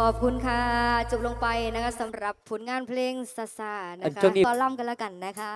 ขอบคุณค่ะ จุบลงไปนะคะสำหรับผลงานเพลงซาซานะคะตอนล่ำกันแล้วกันนะคะ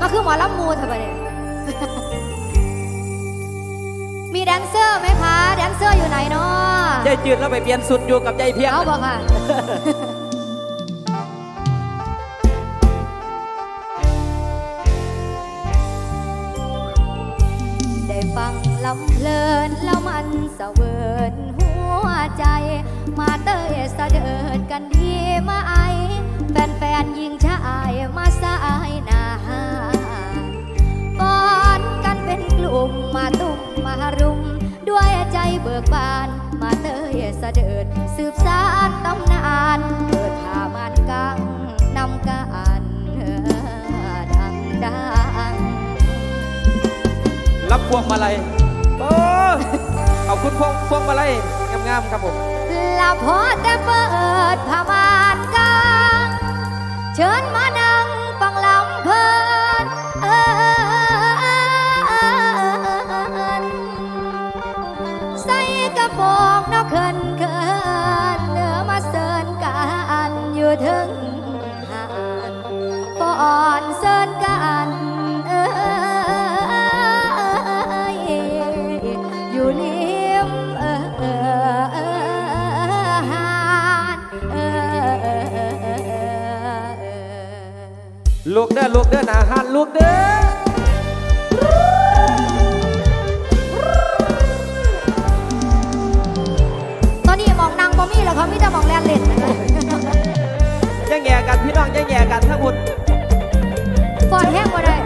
มาคือหมอล่ำมูเถอะไปเนี่ย มีแดนเซอร์ไหมคะแดนเซอร์อยู่ไหนเนาะยายจืดแล้วไปเปลี่ยนสุดอยู่กับยายเพียงเอาบอกค่ะ ได้ฟังลำเพลินแล้วมันเสวย มาเตยสะเดิดกันทีมาไอ แฟนๆยิงชายมาสายหนาป้อนกันเป็นกลุ่มมาตุ้มมารุม ด้วยใจเบิกบาน มาเตยสะเดิดสืบสานต้องนานเปิดผ้ามันกังนำกันดังดังรับพวงมาลัยเออขอบคุณพวงพวงมาลัยงามๆครับผม ละพอแต่เปิ กเด้อลูกเด้อนาหันลูกเด้อตอนนี้มองนางบ่มีแล้วเขาไม่จะมองแลนเล่นนะคะยังแย่กันพี่น้องยังแย่กันทั้งหมดฟอดแห้งบ่ได้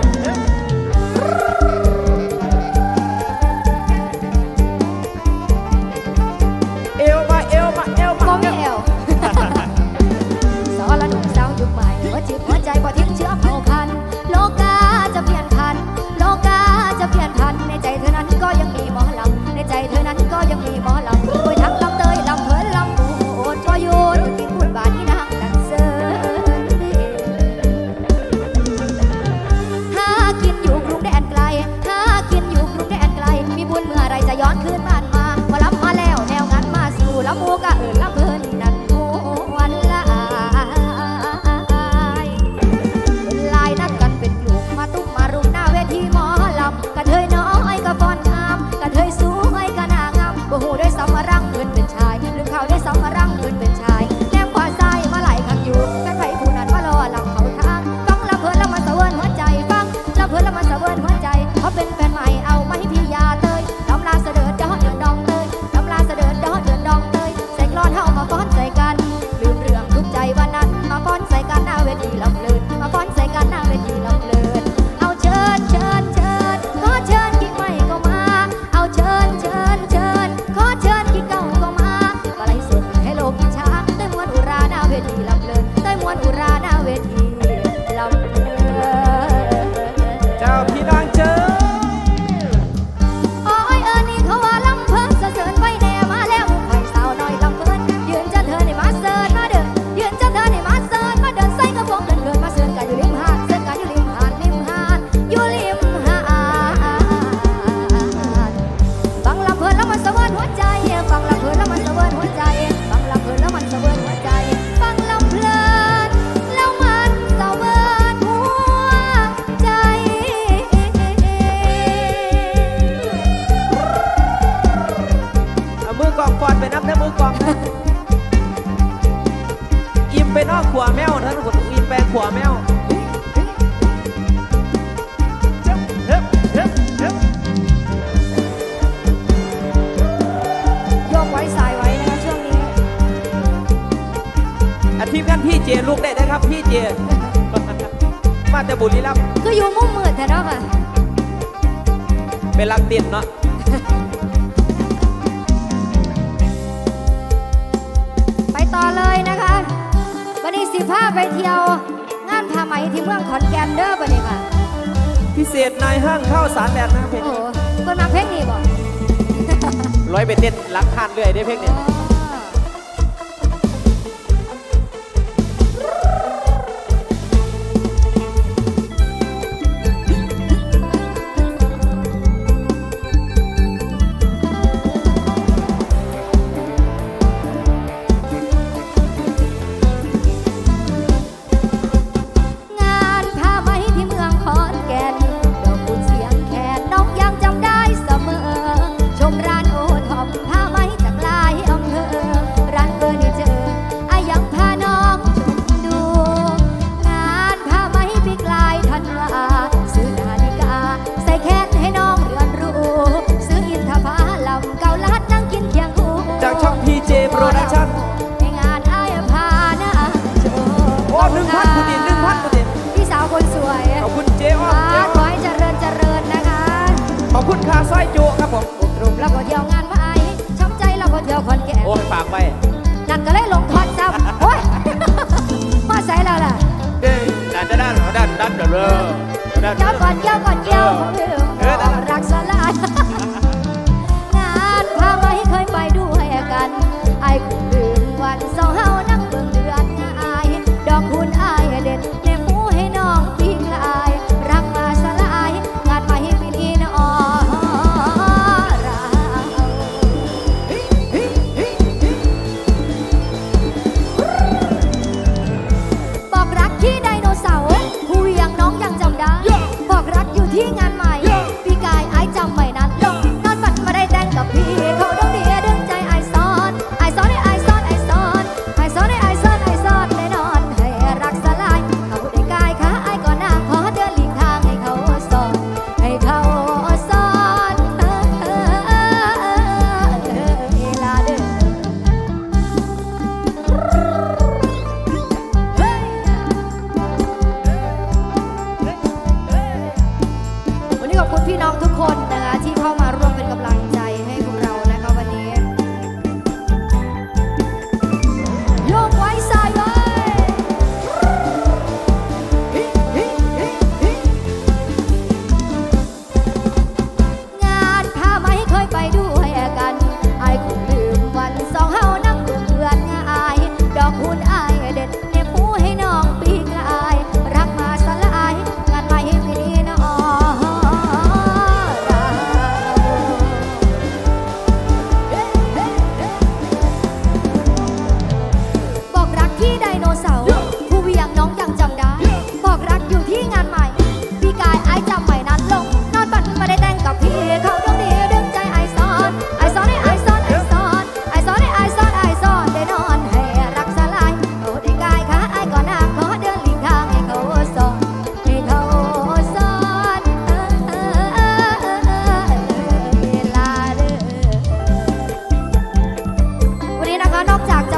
เจมาแต่บุรีรัมย์คือยู่มุมมืดแต่เนาะค่ะเป็นรักเตียนเนาะไปต่อเลยนะคะวันนี้สิผ้าไปเที่ยว งานผ้าไหมที่เมืองขอนแก่นเด้อวันนี้ค่ะ พิเศษนายห้างเข้าสารแดดนะเพลงโอ้คนมาเพลงนี้บ่ร้อยเป็นเต้นรักทานเรื่อยได้เพลงนี่ย เราก็เดียวงานว่าไอ้ช้ำใจเราก็เดียวคนแก่โอ้ยฝากไปนั่นก็เลยลงทอดจำโอ้ยมาใส่เราล่ะเด้ด้านด้านด้านด้านเด้อเด้อเจ้าก่อนเจ้าก่อนเจ้า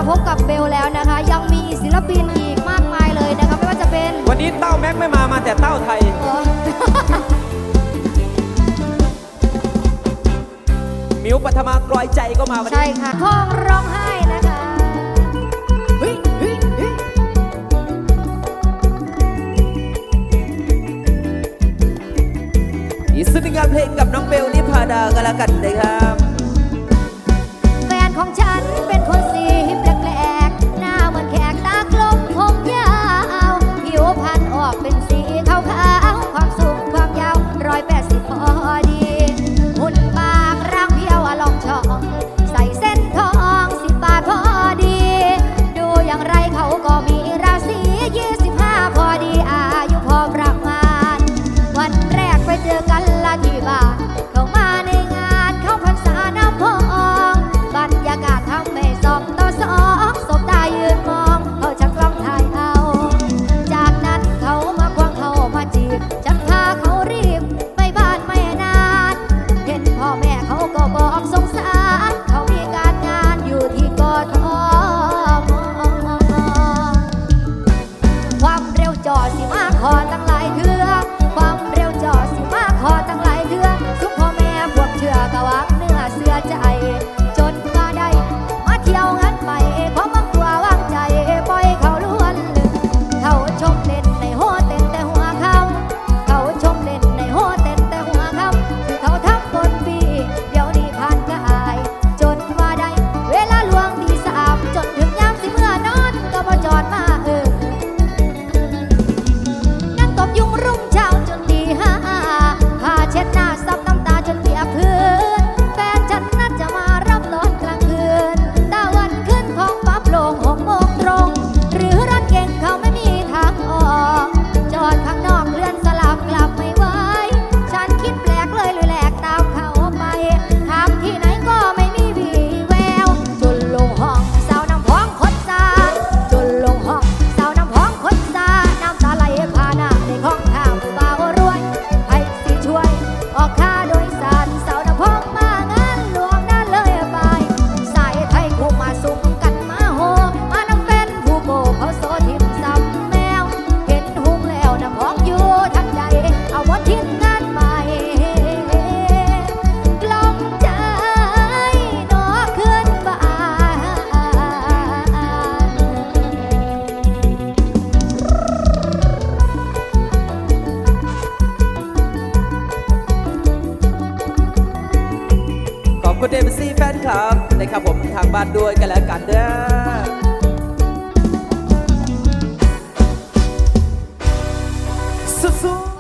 พบกับเบลแล้วนะคะ ยังมีศิลปินอีกมากมายเลยนะคะไม่ว่าจะเป็นวันนี้เต้าแม็กไม่มา มาแต่เต้าไทยมิวปัทมากรอยใจก็มาวันใช่ค่ะท้องร้องไห้นะคะ เฮ้ยเฮ้ยเฮ้ยอีกสักนึ่งานเพลงกับน้องเบลนิพาดากันละกันเลยครับ